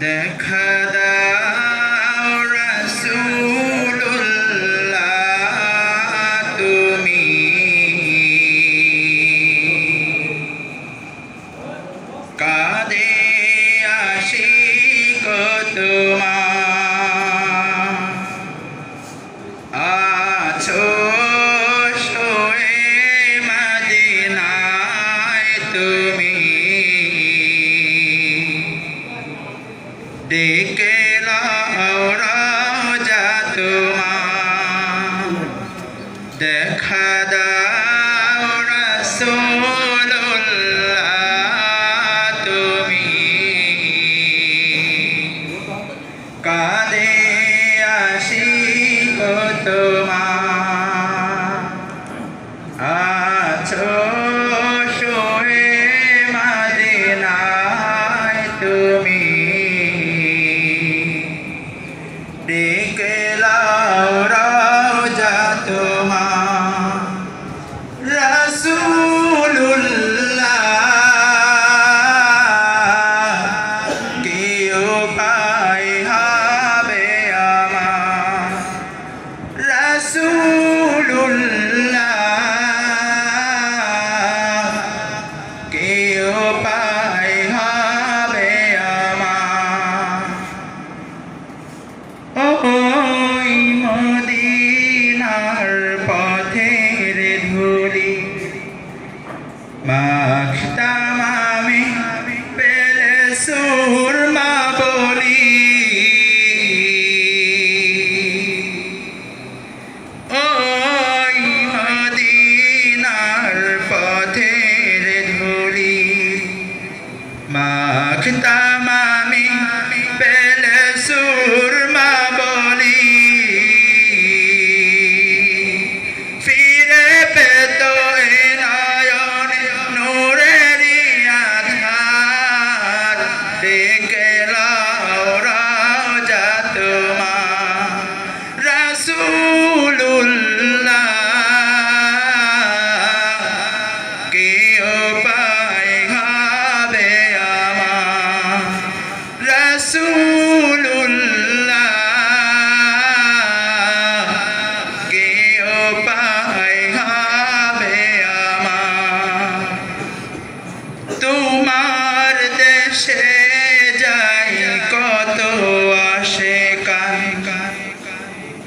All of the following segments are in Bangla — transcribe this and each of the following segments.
দেখা দাও রসুল্লাহ তুমি কাদে আসি তোমার। আছো তুমি। বেলা সুরমা বলি। ওই মদিনার পথের ধুলি মাখতা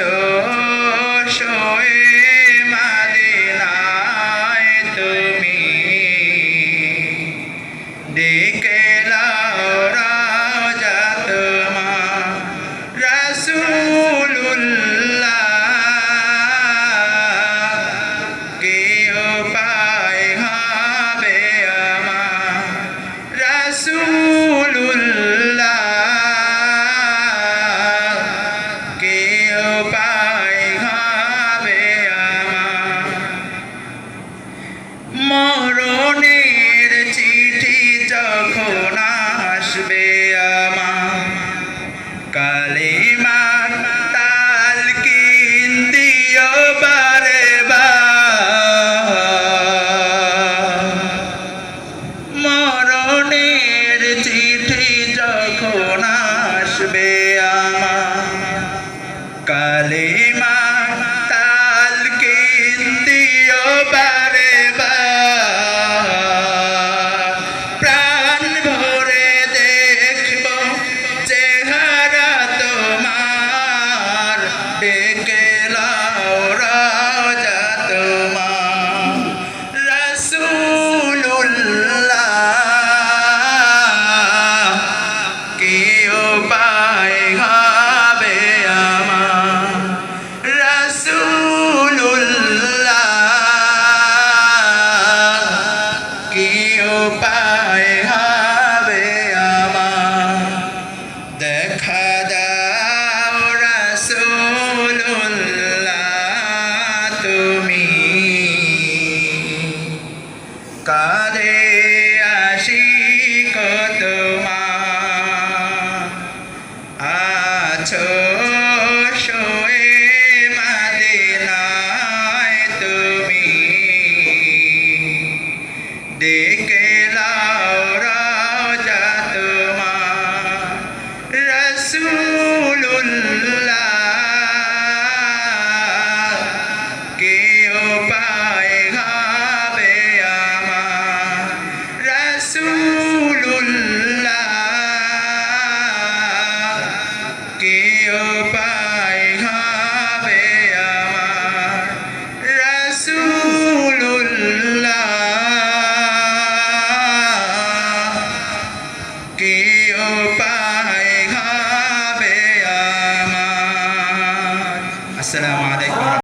안. দেখা